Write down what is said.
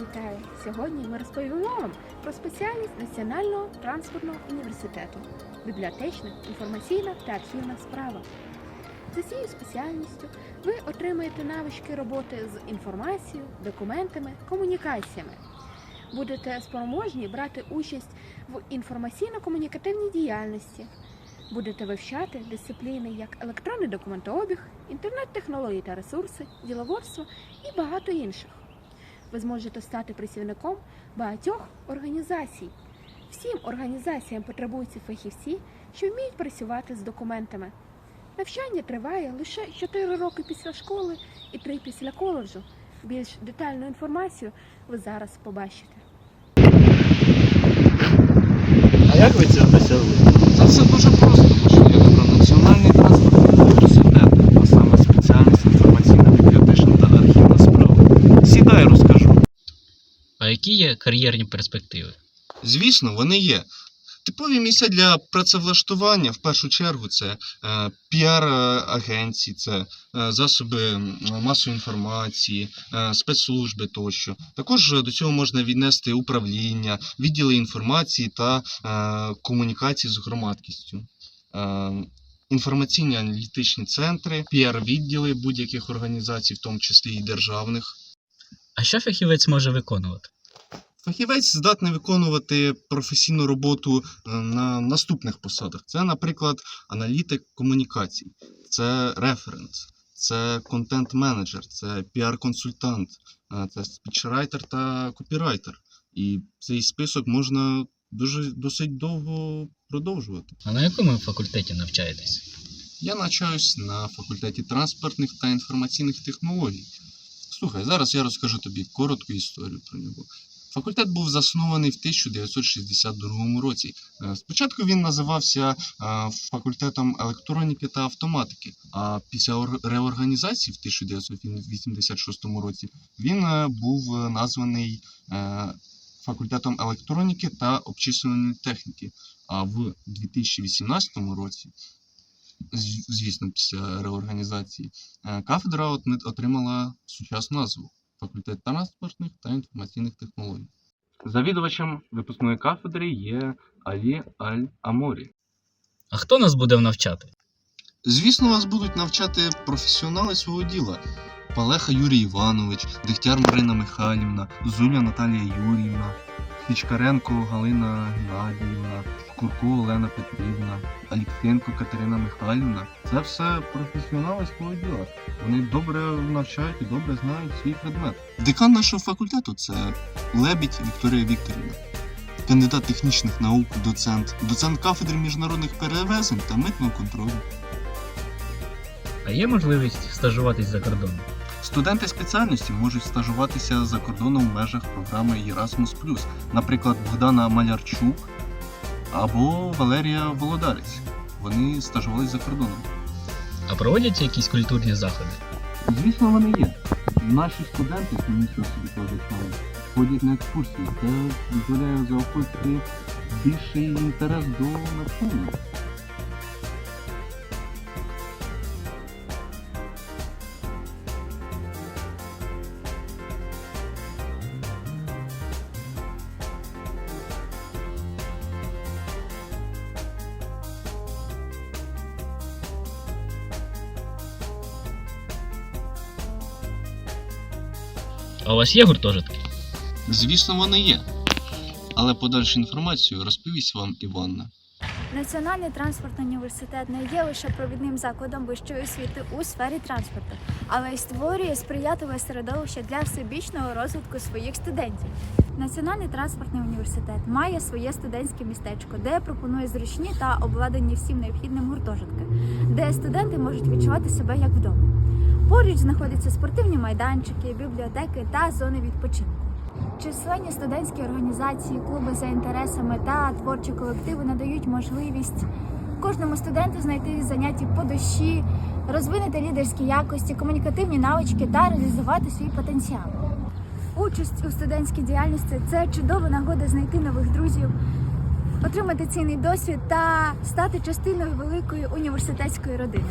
Вітаю! Сьогодні ми розповімо вам про спеціальність Національного транспортного університету бібліотечна, інформаційна та архівна справа. За цією спеціальністю ви отримаєте навички роботи з інформацією, документами, комунікаціями. Будете спроможні брати участь в інформаційно-комунікативній діяльності. Будете вивчати дисципліни як електронний документообіг, інтернет-технології та ресурси, діловодство і багато інших ви зможете стати працівником багатьох організацій. Всім організаціям потребуються фахівці, що вміють працювати з документами. Навчання триває лише 4 роки після школи і 3 після коледжу. Більш детальну інформацію ви зараз побачите. А як ви цього досягли? Та все дуже просто, бо що я вибрав Національний транспортний університет, а саме спеціальність інформаційна бібліотечна та архівна справа. Сідай, розкажу. А які є кар'єрні перспективи? Звісно, вони є. Типові місця для працевлаштування в першу чергу це е, піар-агенції, це е, засоби масової інформації, е, спецслужби тощо. Також до цього можна віднести управління, відділи інформації та е, комунікації з громадськістю. Е, Інформаційні аналітичні центри, піар-відділи будь-яких організацій, в тому числі і державних. А що фахівець може виконувати? Фахівець здатний виконувати професійну роботу е, на наступних посадах. Це, наприклад, аналітик комунікацій, це референт, це контент-менеджер, це піар-консультант, е, це спічрайтер та копірайтер. І цей список можна дуже досить довго продовжувати. А на якому факультеті навчаєтесь? Я навчаюсь на факультеті транспортних та інформаційних технологій. Слухай, зараз я розкажу тобі коротку історію про нього. Факультет був заснований в 1962 році. Е, Спочатку він називався е, факультетом електроніки та автоматики, а після реорганізації в 1986 році він е, був названий факультетом електроніки та обчислювальної техніки. А в 2018 році звісно, після реорганізації, кафедра отримала сучасну назву факультет транспортних та інформаційних технологій. Завідувачем випускної кафедри є Алі Аль-Аморі. А хто нас буде навчати? Звісно, вас будуть навчати професіонали свого діла. Палеха Юрій Іванович, Дегтяр Марина Михайлівна, Зуля Наталія Юріївна, Хічкаренко Галина Геннадіївна, Курко Олена Петрівна, Аліксенко Катерина Михайлівна. Це все професіонали свого діла. Вони добре навчають і добре знають свій предмет. Декан нашого факультету це Лебідь Вікторія Вікторівна. Кандидат технічних наук, доцент, доцент кафедри міжнародних перевезень та митного контролю. А є можливість стажуватись за кордоном? Студенти спеціальності можуть стажуватися за кордоном в межах програми Erasmus+, наприклад, Богдана Малярчук або Валерія Володарець. Вони стажувалися за кордоном. А проводяться якісь культурні заходи? Звісно, вони є. Наші студенти, нічого собі позначали, ходять на екскурсії. Це дозволяє заохотити більший інтерес до навчання. А у вас є гуртожитки? Звісно, вони є. Але подальшу інформацію розповість вам Іванна. Національний транспортний університет не є лише провідним закладом вищої освіти у сфері транспорту, але й створює сприятливе середовище для всебічного розвитку своїх студентів. Національний транспортний університет має своє студентське містечко, де пропонує зручні та обладнані всім необхідним гуртожитки, де студенти можуть відчувати себе як вдома. Поруч знаходяться спортивні майданчики, бібліотеки та зони відпочинку. Численні студентські організації, клуби за інтересами та творчі колективи надають можливість кожному студенту знайти заняття по душі, розвинути лідерські якості, комунікативні навички та реалізувати свій потенціал. Участь у студентській діяльності це чудова нагода знайти нових друзів, отримати цінний досвід та стати частиною великої університетської родини.